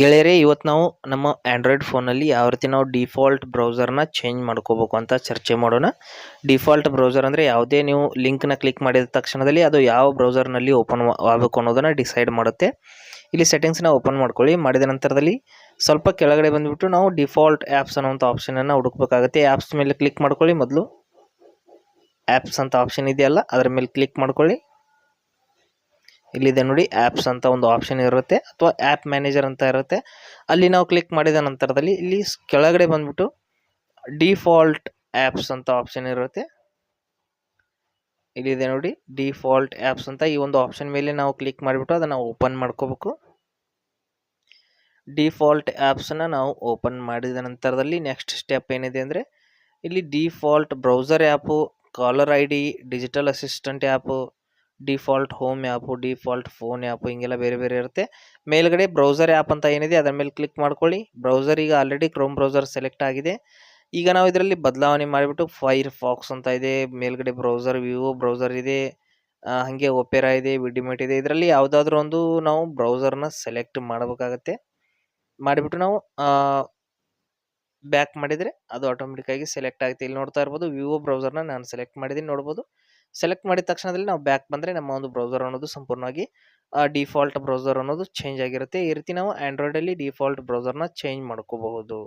ಗೆಳೆಯರೇ, ಇವತ್ತು ನಾವು ನಮ್ಮ ಆ್ಯಂಡ್ರಾಯ್ಡ್ ಫೋನಲ್ಲಿ ಯಾವ ರೀತಿ ನಾವು ಡಿಫಾಲ್ಟ್ ಬ್ರೌಸರ್ನ ಚೇಂಜ್ ಮಾಡ್ಕೋಬೇಕು ಅಂತ ಚರ್ಚೆ ಮಾಡೋಣ. ಡಿಫಾಲ್ಟ್ ಬ್ರೌಸರ್ ಅಂದರೆ ಯಾವುದೇ ನೀವು ಲಿಂಕ್ನ ಕ್ಲಿಕ್ ಮಾಡಿದ ತಕ್ಷಣದಲ್ಲಿ ಅದು ಯಾವ ಬ್ರೌಸರ್ನಲ್ಲಿ ಓಪನ್ ಆಗಬೇಕು ಅನ್ನೋದನ್ನು ಡಿಸೈಡ್ ಮಾಡುತ್ತೆ. ಇಲ್ಲಿ ಸೆಟ್ಟಿಂಗ್ಸ್ನ ಓಪನ್ ಮಾಡ್ಕೊಳ್ಳಿ. ಮಾಡಿದ ನಂತರದಲ್ಲಿ ಸ್ವಲ್ಪ ಕೆಳಗಡೆ ಬಂದುಬಿಟ್ಟು ನಾವು ಡಿಫಾಲ್ಟ್ ಆ್ಯಪ್ಸ್ ಅನ್ನೋಂಥ ಆಪ್ಷನನ್ನು ಹುಡುಕಬೇಕಾಗುತ್ತೆ. ಆ್ಯಪ್ಸ್ ಮೇಲೆ ಕ್ಲಿಕ್ ಮಾಡ್ಕೊಳ್ಳಿ. ಮೊದಲು ಆ್ಯಪ್ಸ್ ಅಂತ ಆಪ್ಷನ್ ಇದೆಯಲ್ಲ, ಅದರ ಮೇಲೆ ಕ್ಲಿಕ್ ಮಾಡ್ಕೊಳ್ಳಿ. ಇಲ್ಲಿದೆ ನೋಡಿ ಆ್ಯಪ್ಸ್ ಅಂತ ಒಂದು ಆಪ್ಷನ್ ಇರುತ್ತೆ ಅಥವಾ ಆ್ಯಪ್ ಮ್ಯಾನೇಜರ್ ಅಂತ ಇರುತ್ತೆ. ಅಲ್ಲಿ ನಾವು ಕ್ಲಿಕ್ ಮಾಡಿದ ನಂತರದಲ್ಲಿ ಇಲ್ಲಿ ಕೆಳಗಡೆ ಬಂದ್ಬಿಟ್ಟು ಡಿಫಾಲ್ಟ್ ಆ್ಯಪ್ಸ್ ಅಂತ ಆಪ್ಷನ್ ಇರುತ್ತೆ. ಇಲ್ಲಿದೆ ನೋಡಿ ಡಿಫಾಲ್ಟ್ ಆ್ಯಪ್ಸ್ ಅಂತ ಈ ಒಂದು ಆಪ್ಷನ್ ಮೇಲೆ ನಾವು ಕ್ಲಿಕ್ ಮಾಡಿಬಿಟ್ಟು ಅದನ್ನು ಓಪನ್ ಮಾಡ್ಕೋಬೇಕು. ಡಿಫಾಲ್ಟ್ ಆ್ಯಪ್ಸನ್ನು ನಾವು ಓಪನ್ ಮಾಡಿದ ನಂತರದಲ್ಲಿ ನೆಕ್ಸ್ಟ್ ಸ್ಟೆಪ್ ಏನಿದೆ ಅಂದರೆ, ಇಲ್ಲಿ default browser app caller I D digital assistant app default home app default phone app ಹಿಂಗೆಲ್ಲ ಬೇರೆ ಬೇರೆ ಇರುತ್ತೆ. ಮೇಲ್ಗಡೆ ಬ್ರೌಸರ್ ಆ್ಯಪ್ ಅಂತ ಏನಿದೆ ಅದರ ಮೇಲೆ ಕ್ಲಿಕ್ ಮಾಡ್ಕೊಳ್ಳಿ. ಬ್ರೌಸರ್ ಈಗ ಆಲ್ರೆಡಿ ಕ್ರೋಮ್ ಬ್ರೌಸರ್ ಸೆಲೆಕ್ಟ್ ಆಗಿದೆ. ಈಗ ನಾವು ಇದರಲ್ಲಿ ಬದಲಾವಣೆ ಮಾಡಿಬಿಟ್ಟು ಫೈರ್ ಫಾಕ್ಸ್ ಅಂತ ಇದೆ, ಮೇಲ್ಗಡೆ ಬ್ರೌಸರ್ ವಿವೋ ಬ್ರೌಸರ್ ಇದೆ ಹಾಗೆ ಒಪೆರಾ ಇದೆ ವಿಡಿಮೇಟ್ ಇದೆ. ಇದರಲ್ಲಿ ಯಾವುದಾದ್ರೂ ಒಂದು ನಾವು ಬ್ರೌಸರ್ನ ಸೆಲೆಕ್ಟ್ ಮಾಡಬೇಕಾಗತ್ತೆ. ಮಾಡಿಬಿಟ್ಟು ನಾವು ಬ್ಯಾಕ್ ಮಾಡಿದರೆ ಅದು ಆಟೋಮೆಟಿಕ್ಕಾಗಿ ಸೆಲೆಕ್ಟ್ ಆಗುತ್ತೆ. ಇಲ್ಲಿ ನೋಡ್ತಾ ಇರ್ಬೋದು ವಿವೋ ಬ್ರೌಸರ್ನ ನಾನು ಸೆಲೆಕ್ಟ್ ಮಾಡಿದ್ದೀನಿ, ನೋಡ್ಬೋದು. ಸೆಲೆಕ್ಟ್ ಮಾಡಿದ ತಕ್ಷಣದಲ್ಲಿ ನಾವು ಬ್ಯಾಕ್ ಬಂದರೆ ನಮ್ಮ ಒಂದು ಬ್ರೌಸರ್ ಅನ್ನೋದು ಸಂಪೂರ್ಣವಾಗಿ ಡಿಫಾಲ್ಟ್ ಬ್ರೌಸರ್ ಅನ್ನೋದು ಚೇಂಜ್ ಆಗಿರುತ್ತೆ. ಈ ರೀತಿ ನಾವು ಆ್ಯಂಡ್ರಾಯ್ಡಲ್ಲಿ ಡಿಫಾಲ್ಟ್ ಬ್ರೌಸರ್ನ ಚೇಂಜ್ ಮಾಡ್ಕೋಬಹುದು.